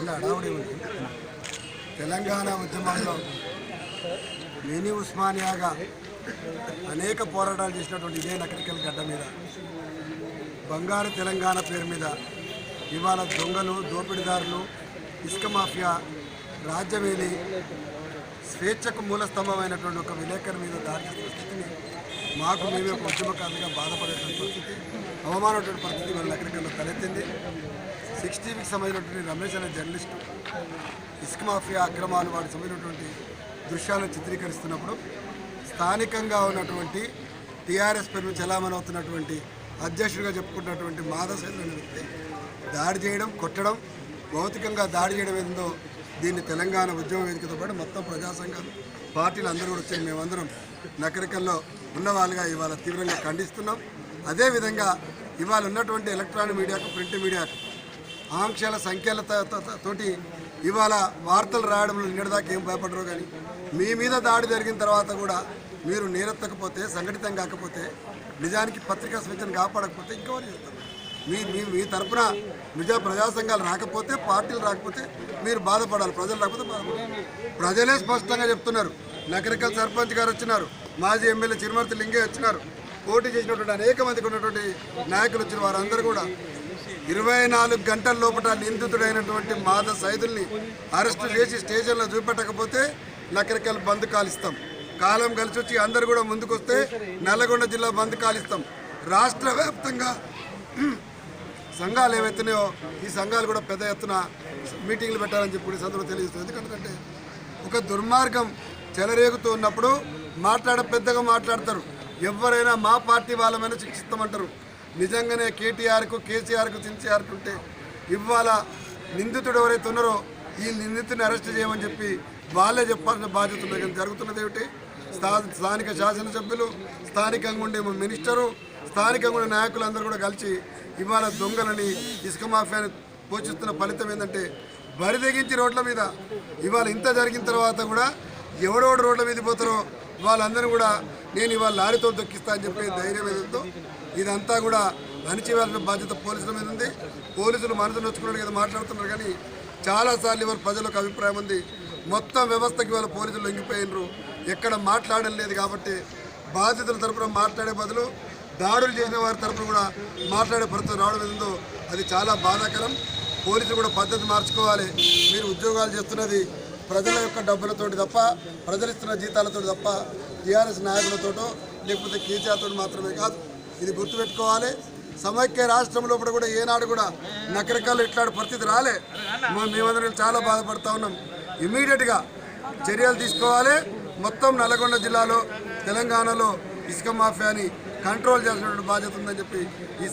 ఇలా అడావుడి ఉంది. తెలంగాణ ఉద్యమంలో మినీ ఉస్మానియాగా అనేక పోరాటాలు చేసినటువంటి ఇదే నకరికల్ గడ్డ మీద. బంగారు తెలంగాణ పేరు మీద ఇవాళ దొంగలు దోపిడీదారులు ఇసుక మాఫియా రాజ్యవేలి స్వేచ్ఛకు మూల స్తంభమైనటువంటి ఒక విలేకరు మీద దారి స్థితిని మాకు మేమే ఒక ఉద్యమకారులుగా బాధపడేటువంటి పరిస్థితి. అవమానటువంటి పరిస్థితి వాళ్ళ నగరికల్లో తలెత్తింది. సిక్స్ టీవీకి సంబంధించినటువంటి రమేష్ అనే జర్నలిస్టు ఇసుక మాఫియా అక్రమాలు వాటికి సంబంధించినటువంటి దృశ్యాలను చిత్రీకరిస్తున్నప్పుడు స్థానికంగా ఉన్నటువంటి టీఆర్ఎస్ పేరు చలామణి అవుతున్నటువంటి అధ్యక్షుడిగా చెప్పుకున్నటువంటి మాధవసేన అనే వ్యక్తి దాడి చేయడం కొట్టడం భౌతికంగా దాడి చేయడం ఏందో దీన్ని తెలంగాణ ఉద్యమ వేదికతో పాటు మొత్తం ప్రజా సంఘాలు పార్టీలు అందరూ కూడా వచ్చాయి మేమందరం నకరికల్లో ఉన్నవాళ్ళుగా ఇవాళ తీవ్రంగా ఖండిస్తున్నాం. అదేవిధంగా ఇవాళ ఉన్నటువంటి ఎలక్ట్రానిక్ మీడియాకు ప్రింట్ మీడియాకు ఆంక్షల సంఖ్యల తోటి ఇవాళ వార్తలు రాయడంలో నిన్నటిదాకా ఏం భయపడరు కానీ మీ మీద దాడి జరిగిన తర్వాత కూడా మీరు నేరెత్తకపోతే సంఘటితం కాకపోతే నిజానికి పత్రికా స్వేచ్ఛను కాపాడకపోతే ఇంకెవరు చేస్తారు? మీ మీ మీ తరపున నిజ ప్రజా సంఘాలు రాకపోతే పార్టీలు రాకపోతే మీరు బాధపడాలి. ప్రజలు రాకపోతే బాధపడాలి. ప్రజలే స్పష్టంగా చెప్తున్నారు. నగరికల్ సర్పంచ్ గారు వచ్చినారు. మాజీ ఎమ్మెల్యే చిరుమర్తి లింగే వచ్చినారు. పోటీ చేసినటువంటి అనేక మందికి ఉన్నటువంటి నాయకులు వచ్చిన వారందరూ కూడా ఇరవై నాలుగు గంటల లోపల నిందితుడైనటువంటి మాద సైదుల్ని అరెస్టు చేసి స్టేషన్లో చూపెట్టకపోతే నకరికల్ బంద్ కాలిస్తాం. కాలం కలిసి వచ్చి అందరు కూడా ముందుకొస్తే నల్లగొండ జిల్లా బంద్ కాలిస్తాం. రాష్ట్ర వ్యాప్తంగా సంఘాలు ఏవైతున్నాయో ఈ సంఘాలు కూడా పెద్ద ఎత్తున మీటింగ్లు పెట్టాలని చెప్పి కూడా తెలియజేస్తుంది ఎందుకంటే ఒక దుర్మార్గం చెలరేగుతూ ఉన్నప్పుడు మాట్లాడ పెద్దగా మాట్లాడతారు. ఎవరైనా మా పార్టీ వాళ్ళమైనా శిక్షిస్తామంటారు నిజంగానే కేటీఆర్కు కేసీఆర్కు సిన్సీఆర్కు ఉంటే ఇవాళ నిందితుడు ఎవరైతే ఉన్నారో ఈ నిందితుని అరెస్ట్ చేయమని చెప్పి వాళ్ళే చెప్పాల్సిన బాధ్యత ఉంది కానీ జరుగుతున్నది ఏమిటి? స్థా- స్థానిక శాసనసభ్యులు స్థానికంగా ఉండే మినిస్టరు స్థానికంగా నాయకులందరూ కూడా కలిసి ఇవాళ దొంగలని ఇసుక మాఫియాని పోషిస్తున్న ఫలితం ఏంటంటే బరి తెగించి రోడ్ల మీద ఇవాళ ఇంత జరిగిన తర్వాత కూడా ఎవడెవడు రోడ్ల మీద పోతారో వాళ్ళందరూ కూడా నేను ఇవాళ లారీతో దొక్కిస్తా అని చెప్పి ధైర్యం ఏదంతో ఇదంతా కూడా అణిచివేయాల్సిన బాధ్యత పోలీసుల మీద ఉంది. పోలీసులు మనసు నొచ్చుకున్నట్టు కదా మాట్లాడుతున్నారు కానీ చాలాసార్లు ఇవాళ ప్రజలకు అభిప్రాయం ఉంది. మొత్తం వ్యవస్థకి ఇవాళ పోలీసులు లొంగిపోయినరు. ఎక్కడ మాట్లాడలేదు కాబట్టి బాధితుల తరపున మాట్లాడే బదులు దాడులు చేసిన వారి తరపున కూడా మాట్లాడే పరిస్థితి రావడం ఏందో అది చాలా బాధాకరం. పోలీసులు కూడా పద్ధతి మార్చుకోవాలి. మీరు ఉద్యోగాలు చేస్తున్నది ప్రజల యొక్క డబ్బులతోటి తప్ప ప్రజలు ఇస్తున్న జీతాలతో తప్ప టీఆర్ఎస్ నాయకులతోటో లేకపోతే కేసీఆర్తో మాత్రమే కాదు. ఇది గుర్తుపెట్టుకోవాలి. సమైక్య రాష్ట్రంలో కూడా ఏనాడు కూడా నకరకాలు ఇట్లాంటి పరిస్థితి రాలే. మేమందరం చాలా బాధపడతా ఉన్నాం. ఇమీడియట్గా చర్యలు తీసుకోవాలి. మొత్తం నల్గొండ జిల్లాలో తెలంగాణలో ఇసుక మాఫియాని కంట్రోల్ చేసినటువంటి బాధ్యత ఉందని చెప్పి ఈ